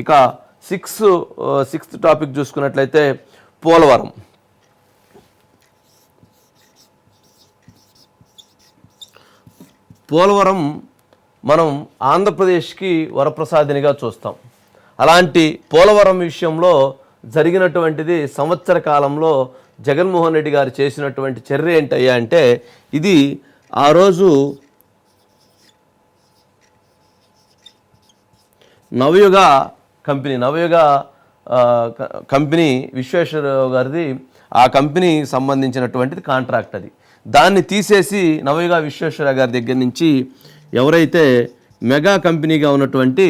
ఇక six sixth topic చూసుకున్నట్లయితే పోలవరం. పోలవరం మనం ఆంధ్రప్రదేశ్కి వరప్రసాదినిగా చూస్తాం. అలాంటి పోలవరం విషయంలో జరిగినటువంటిది సంవత్సర కాలంలో జగన్మోహన్ రెడ్డి గారు చేసినటువంటి చర్య ఏంటయ్యా అంటే ఇది ఆ రోజు నవయుగ కంపెనీ నవయుగ కంపెనీ విశ్వేశ్వరరావు గారిది ఆ కంపెనీ సంబంధించినటువంటిది కాంట్రాక్ట్ అది. దాన్ని తీసేసి నవయుగ విశ్వేశ్వరరావు గారి దగ్గర నుంచి ఎవరైతే మెగా కంపెనీగా ఉన్నటువంటి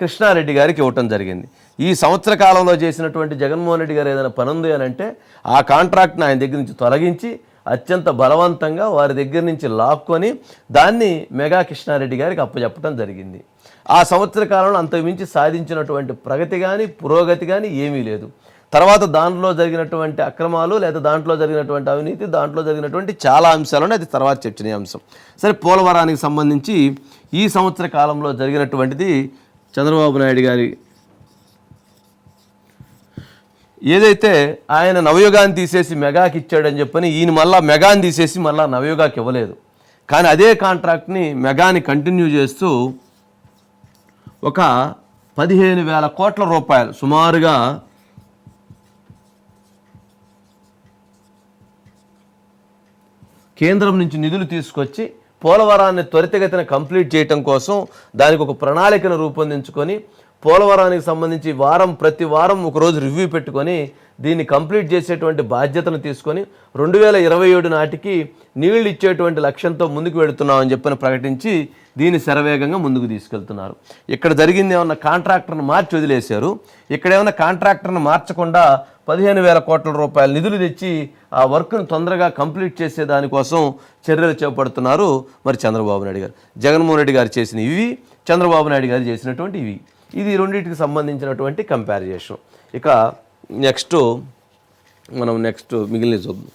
కృష్ణారెడ్డి గారికి ఇవ్వటం జరిగింది. ఈ సంవత్సర కాలంలో చేసినటువంటి జగన్మోహన్ రెడ్డి గారు ఏదైనా పని ఉంది అని అంటే ఆ కాంట్రాక్ట్ని ఆయన దగ్గర నుంచి తొలగించి అత్యంత బలవంతంగా వారి దగ్గర నుంచి లాక్కొని దాన్ని మెగా కృష్ణారెడ్డి గారికి అప్పచెప్పడం జరిగింది. ఆ సంవత్సర కాలంలో అంతకుమించి సాధించినటువంటి ప్రగతి కానీ పురోగతి కానీ ఏమీ లేదు. తర్వాత దాంట్లో జరిగినటువంటి అక్రమాలు లేదా దాంట్లో జరిగినటువంటి అవినీతి దాంట్లో జరిగినటువంటి చాలా అంశాలను అది తర్వాత చర్చనీయాంశం సరే పోలవరానికి సంబంధించి ఈ సంవత్సర కాలంలో జరిగినటువంటిది చంద్రబాబు నాయుడు గారి ఏదైతే ఆయన నవయుగాన్ని తీసేసి మెగాకి ఇచ్చాడని చెప్పని ఈయన మళ్ళా మెగాని తీసేసి మళ్ళా నవయుగాకి ఇవ్వలేదు. కానీ అదే కాంట్రాక్ట్ని మెగాని కంటిన్యూ చేస్తూ ఒక పదిహేను వేల కోట్ల రూపాయలు సుమారుగా కేంద్రం నుంచి నిధులు తీసుకొచ్చి పోలవరాన్ని త్వరితగతిన కంప్లీట్ చేయటం కోసం దానికి ఒక ప్రణాళికను రూపొందించుకొని పోలవరానికి సంబంధించి వారం ప్రతి వారం ఒకరోజు రివ్యూ పెట్టుకొని దీన్ని కంప్లీట్ చేసేటువంటి బాధ్యతను తీసుకొని రెండు వేల ఇరవై ఏడు నాటికి నీళ్ళు ఇచ్చేటువంటి లక్ష్యంతో ముందుకు వెళుతున్నామని చెప్పని ప్రకటించి దీన్ని శరవేగంగా ముందుకు తీసుకెళ్తున్నారు. ఇక్కడ జరిగింది ఏమన్నా కాంట్రాక్టర్ను మార్చి వదిలేశారు? ఇక్కడ ఏమన్నా కాంట్రాక్టర్ను మార్చకుండా పదిహేను వేల కోట్ల రూపాయల నిధులు తెచ్చి ఆ వర్క్ను తొందరగా కంప్లీట్ చేసే దానికోసం చర్యలు చేపడుతున్నారు మరి చంద్రబాబు నాయుడు గారు. జగన్మోహన్ రెడ్డి గారు చేసిన ఇవి చంద్రబాబు నాయుడు గారు చేసినటువంటి ఇవి. ఇది రెండింటికి సంబంధించినటువంటి కంపారిజేషన్ ఇక నెక్స్ట్ మనం నెక్స్ట్ మిగిలిన చూద్దాం